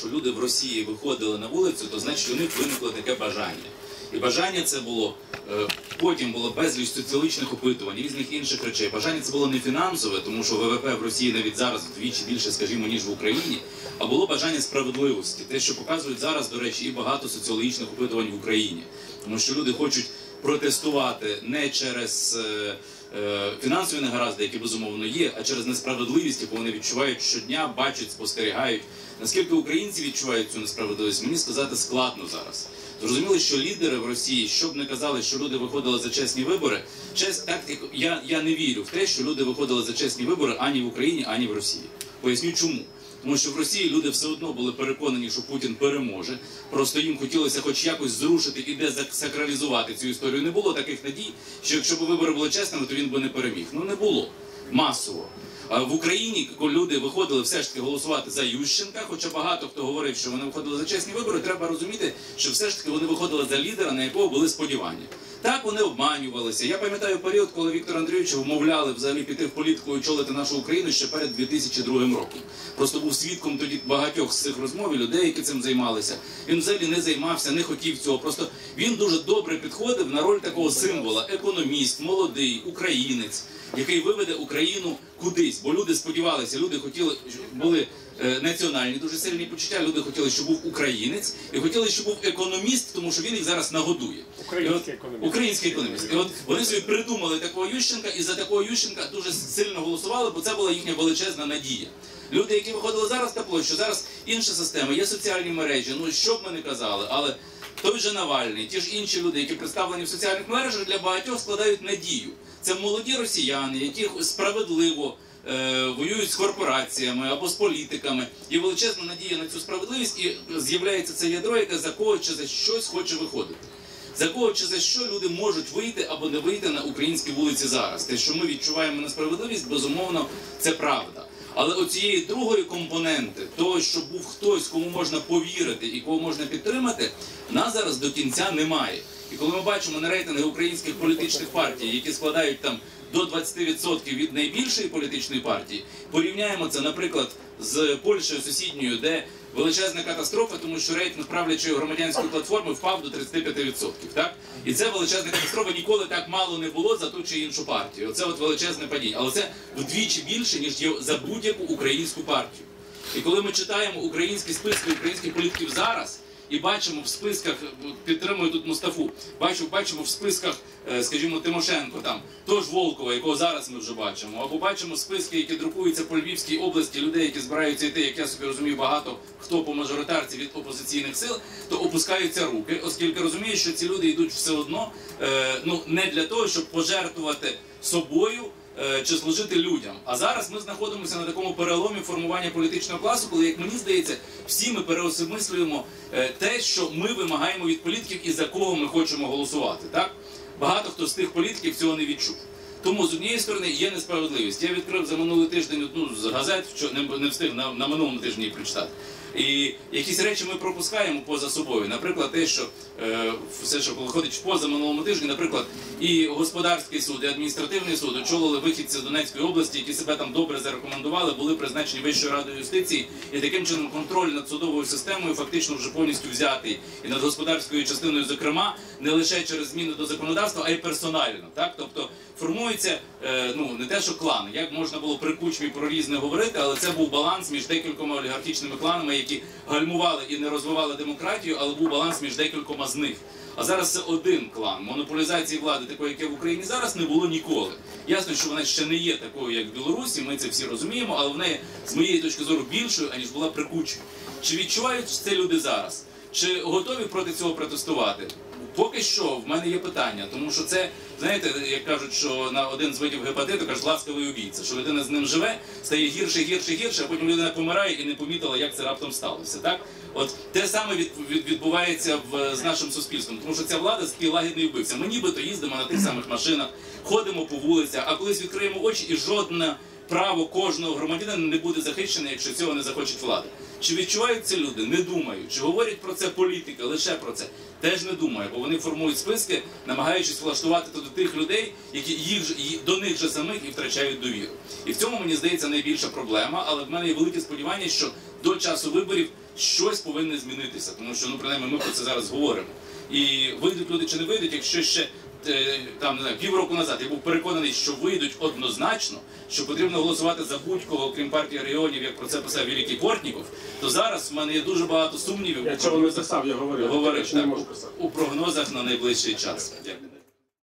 що люди в Росії виходили на вулицю, то значить у них виникло таке бажання. І бажання це було е, потім було безліч соціологічних опитувань, різних інших речей. Бажання це було не фінансове, тому що ВВП в Росії навіть зараз вдвічі більше, скажімо, ніж в Україні. А було бажання справедливості, те, що показують зараз, до речі, і багато соціологічних опитувань в Україні, тому що люди хочуть протестувати не через е, фінансові негаразди, які безумовно є, а через несправедливість, яку вони відчувають щодня, бачать, спостерігають. Наскільки українці відчувають цю несправедливість, мені сказати складно зараз. Зрозуміло, що лідери в Росії, що б не казали, що люди виходили за чесні вибори, чес, так, я, я не вірю в те, що люди виходили за чесні вибори ані в Україні, ані в Росії. Поясню чому. Тому що в Росії люди все одно були переконані, що Путін переможе. Просто їм хотілося хоч якось зрушити і дезакралізувати цю історію. Не було таких надій, що якщо б вибори були чесними, то він би не переміг. Ну не було масово. В Україні, коли люди виходили все ж таки голосувати за Ющенка, хоча багато хто говорив, що вони виходили за чесні вибори, треба розуміти, що все ж таки вони виходили за лідера, на якого були сподівання. Так вони обманювалися. Я пам'ятаю період, коли Віктора Андрійовича вмовляли взагалі піти в політику і очолити нашу Україну ще перед 2002 роком. Просто був свідком тоді багатьох з цих розмов людей, які цим займалися. Він взагалі не займався, не хотів цього. Просто він дуже добре підходив на роль такого символа: економіст, молодий, українець, який виведе Україну кудись. Бо люди сподівалися, люди хотіли були е, національні дуже сильні почуття. Люди хотіли, щоб був українець, і хотіли, щоб був економіст, тому що він їх зараз нагодує. Український економіст. Український економіст. І от вони собі придумали такого Ющенка, і за такого Ющенка дуже сильно голосували, бо це була їхня величезна надія. Люди, які виходили зараз на площу, зараз інша система, є соціальні мережі. Ну що б ми не казали, але той же Навальний, ті ж інші люди, які представлені в соціальних мережах, для багатьох складають надію. Це молоді росіяни, які справедливо е, воюють з корпораціями або з політиками. Є величезна надія на цю справедливість, і з'являється це ядро, яке за кого чи за щось хоче виходити. За кого чи за що люди можуть вийти або не вийти на українські вулиці зараз? Те, що ми відчуваємо несправедливість, безумовно, це правда. Але оцієї другої компоненти, того, що був хтось, кому можна повірити і кого можна підтримати, нас зараз до кінця немає. І коли ми бачимо на рейтинги українських політичних партій, які складають там до 20% від найбільшої політичної партії, порівняємо це, наприклад, з Польщею сусідньою, де величезна катастрофа, тому що рейтинг правлячої громадянської платформи впав до 35%. Так? І це величезна катастрофа. Ніколи так мало не було за ту чи іншу партію. Оце от величезне падіння. Але це вдвічі більше, ніж є за будь-яку українську партію. І коли ми читаємо українські списки українських політиків зараз. І бачимо в списках, підтримую тут Мустафу, бачу, бачимо в списках, е, скажімо, Тимошенко, там. Тож Волкова, якого зараз ми вже бачимо, або бачимо списки, які друкуються по Львівській області, людей, які збираються йти, як я собі розумію, багато хто по мажоритарці від опозиційних сил, то опускаються руки, оскільки розуміють, що ці люди йдуть все одно, е, ну не для того, щоб пожертвувати собою чи служити людям. А зараз ми знаходимося на такому переломі формування політичного класу, коли, як мені здається, всі ми переосмислюємо е, те, що ми вимагаємо від політиків і за кого ми хочемо голосувати. Так багато хто з тих політиків цього не відчув. Тому з однієї сторони є несправедливість. Я відкрив за минулий тиждень одну з газет, що не, встиг на, на минулому тижні прочитати. І якісь речі ми пропускаємо поза собою. Наприклад, те, що е, все, що виходить поза минулому тижні, наприклад, і господарський суд, і адміністративний суд очолили вихідці з Донецької області, які себе там добре зарекомендували, були призначені Вищою радою юстиції, і таким чином контроль над судовою системою фактично вже повністю взятий і над господарською частиною, зокрема, не лише через зміни до законодавства, а й персонально. Так, тобто формується е, ну не те, що клан, як можна було при кучмі про різне говорити, але це був баланс між декількома олігархічними кланами, які гальмували і не розвивали демократію, але був баланс між декількома з них. А зараз це один клан. Монополізації влади, такої, яке в Україні зараз, не було ніколи. Ясно, що вона ще не є такою, як в Білорусі. Ми це всі розуміємо, але вона є з моєї точки зору більшою, аніж була прикучою. Чи відчувають це люди зараз? Чи готові проти цього протестувати? Поки що в мене є питання, тому що це, знаєте, як кажуть, що на один з видів гепатиту кажуть ласкавий убійця, що людина з ним живе, стає гірше, гірше, гірше, а потім людина помирає і не помітила, як це раптом сталося. Так, от те саме від, від, відбувається в з нашим суспільством, тому що ця влада такий лагідний вбивця. Ми нібито їздимо на тих самих машинах, ходимо по вулицях, а колись відкриємо очі і жодне право кожного громадянина не буде захищене, якщо цього не захочуть влада. Чи відчувають це люди? Не думаю. Чи говорять про це політики, лише про це? Теж не думаю, бо вони формують списки, намагаючись влаштувати до тих людей, які їх до них же самих і втрачають довіру. І в цьому мені здається найбільша проблема. Але в мене є велике сподівання, що до часу виборів щось повинне змінитися, тому що ну принаймні ми про це зараз говоримо. І вийдуть люди чи не вийдуть, якщо ще там не знаю, півроку назад я був переконаний, що вийдуть однозначно, що потрібно голосувати за будь-кого, крім партії регіонів, як про це писав Великий Портніков, то зараз в мене є дуже багато сумнівів Я цього не писав, я говорив. говорив не так, можу писати. у прогнозах на найближчий час. Дякую.